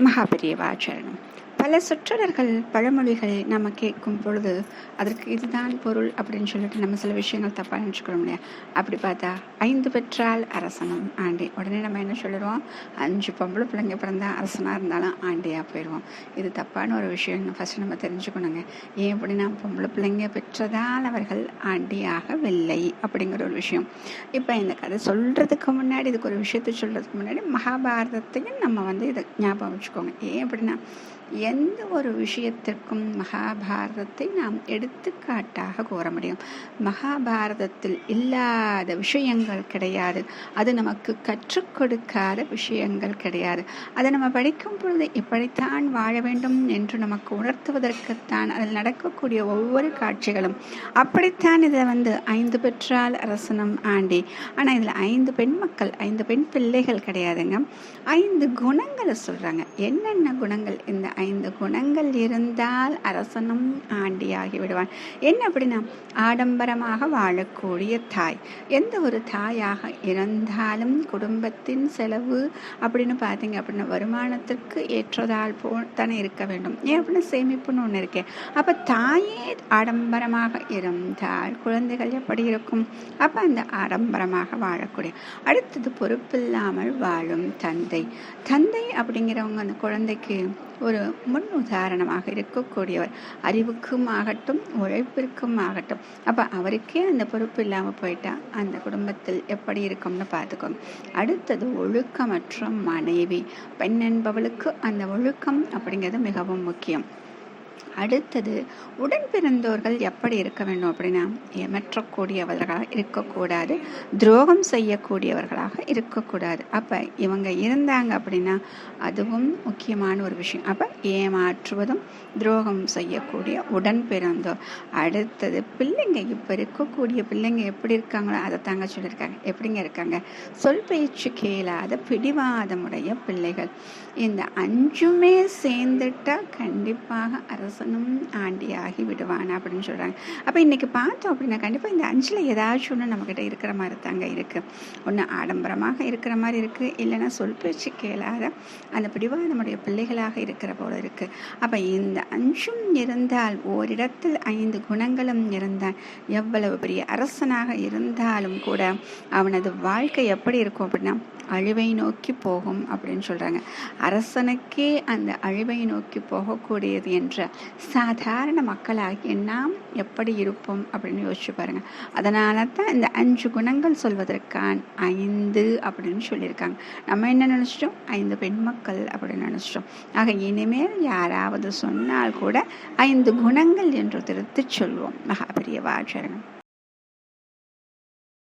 महापरिवाचरणम् பல சொற்றொடர்கள் பழமொழிகளை நம்ம கேட்கும் பொழுது அதற்கு இதுதான் பொருள் அப்படின்னு சொல்லிட்டு நம்ம சில விஷயங்கள் தப்பாக நினச்சிக்கிறோம் இல்லையா? அப்படி பார்த்தா ஐந்து பெற்றால் அரசனும் ஆண்டி. உடனே நம்ம என்ன சொல்லிடுவோம்? அஞ்சு பொம்பளை பிள்ளைங்க பிறந்தால் அரசனாக இருந்தாலும் ஆண்டியாக போயிடுவோம். இது தப்பான ஒரு விஷயம். ஃபஸ்ட்டு நம்ம தெரிஞ்சுக்கணுங்க. ஏன் அப்படின்னா பொம்பளை பிள்ளைங்க பெற்றதால் அவர்கள் ஆண்டியாகவில்லை அப்படிங்கிற ஒரு விஷயம். இப்போ இந்த கதை சொல்கிறதுக்கு முன்னாடி இதுக்கு ஒரு விஷயத்தை சொல்கிறதுக்கு முன்னாடி மகாபாரதத்தையும் நம்ம வந்து இதை ஞாபகம் வச்சுக்கோங்க. ஏன் அப்படின்னா எந்த ஒரு விஷயத்திற்கும் மகாபாரதத்தை நாம் எடுத்துக்காட்டாக கூற முடியும். மகாபாரதத்தில் இல்லாத விஷயங்கள் கிடையாது. அது நமக்கு கற்றுக் கொடுக்காத விஷயங்கள் கிடையாது. அதை நம்ம படிக்கும் பொழுது இப்படித்தான் வாழ வேண்டும் என்று நமக்கு உணர்த்துவதற்குத்தான் அதில் நடக்கக்கூடிய ஒவ்வொரு காட்சிகளும். அப்படித்தான் இதை வந்து ஐந்து பெற்றால் அரசனம் ஆண்டி. ஆனால் இதில் ஐந்து பெண் மக்கள் ஐந்து பெண் பிள்ளைகள் கிடையாதுங்க. ஐந்து குணங்களை சொல்கிறாங்க என்னென்ன குணங்கள் இந்த ஐந்து குணங்கள் இருந்தால் அரசனும் ஆண்டியாகி விடுவான் என்ன அப்படின்னா ஆடம்பரமாக வாழக்கூடிய தாய். எந்த ஒரு தாயாக இருந்தாலும் குடும்பத்தின் செலவு அப்படின்னு பார்த்தீங்க அப்படின்னா வருமானத்திற்கு ஏற்றதால் போல் தானே இருக்க வேண்டும். ஏன் அப்படின்னா சேமிப்புன்னு ஒன்று இருக்கேன் அப்போ தாயே ஆடம்பரமாக இருந்தால் குழந்தைகள் எப்படி இருக்கும்? அப்போ அந்த ஆடம்பரமாக வாழக்கூடிய. அடுத்தது பொறுப்பில்லாமல் வாழும் தந்தை. தந்தை அப்படிங்கிறவங்க அந்த குழந்தைக்கு ஒரு முன் உதாரணமாக இருக்கக்கூடியவர். அறிவுக்கும் ஆகட்டும் உழைப்பிற்கும் ஆகட்டும் அப்போ அவருக்கே அந்த பொறுப்பு இல்லாமல் போயிட்டா அந்த குடும்பத்தில் எப்படி இருக்கும்னு பார்த்துக்கோங்க. அடுத்தது ஒழுக்கமற்ற மனைவி. பெண் என்பவளுக்கு அந்த ஒழுக்கம் அப்படிங்கிறது மிகவும் முக்கியம். அடுத்தது உடன் பிறந்தோர்கள் எப்படி இருக்க வேண்டும் அப்படின்னா ஏமற்றக்கூடியவர்களாக இருக்கக்கூடாது துரோகம் செய்யக்கூடியவர்களாக இருக்கக்கூடாது. அப்போ இவங்க இருந்தாங்க அப்படின்னா அதுவும் முக்கியமான ஒரு விஷயம். அப்போ ஏமாற்றுவதும் துரோகம் செய்யக்கூடிய உடன் பிறந்தோர். அடுத்தது பிள்ளைங்க இப்போ இருக்கக்கூடிய பிள்ளைங்க எப்படி இருக்காங்களோ அதை தாங்க சொல்லியிருக்காங்க. எப்படிங்க இருக்காங்க? சொல் பேச்சு கேளாத பிடிவாதமுடைய பிள்ளைகள். இந்த அஞ்சுமே சேர்ந்துட்டா கண்டிப்பாக அரசனும் ஆண்டியாகி விடுவான் அப்படின்னு சொல்கிறாங்க அப்போ இன்றைக்கி பார்த்தோம் அப்படின்னா கண்டிப்பாக இந்த அஞ்சில் ஏதாச்சும் ஒன்று நம்மக்கிட்ட இருக்கிற மாதிரி தாங்க இருக்குது ஒன்று ஆடம்பரமாக இருக்கிற மாதிரி இருக்குது இல்லைன்னா சொல் பேச்சு கேளாத அந்த பிடிவாக நம்முடைய பிள்ளைகளாக இருக்கிற போல இருக்குது அப்போ இந்த அஞ்சும் இருந்தால் ஓரிடத்தில் ஐந்து குணங்களும் இருந்தால் எவ்வளவு பெரிய அரசனாக இருந்தாலும் கூட அவனது வாழ்க்கை எப்படி இருக்கும் அப்படின்னா அழிவை நோக்கி போகும் அப்படின்னு சொல்கிறாங்க அரசனுக்கே அந்த அழிவை நோக்கி போகக்கூடியது என்ற சாதாரண மக்களாகிய நாம் எப்படி இருப்போம் அப்படின்னு யோசிச்சு பாருங்க. அதனால தான் இந்த அஞ்சு குணங்கள் சொல்வதற்கான் ஐந்து அப்படின்னு சொல்லியிருக்காங்க. நம்ம என்ன நினச்சிட்டோம்? ஐந்து பெண் மக்கள் அப்படின்னு நினச்சிட்டோம். ஆக இனிமேல் யாராவது சொன்னால் கூட ஐந்து குணங்கள் என்று திருத்தி சொல்வோம். மகாபிரிய வாச்சரணம்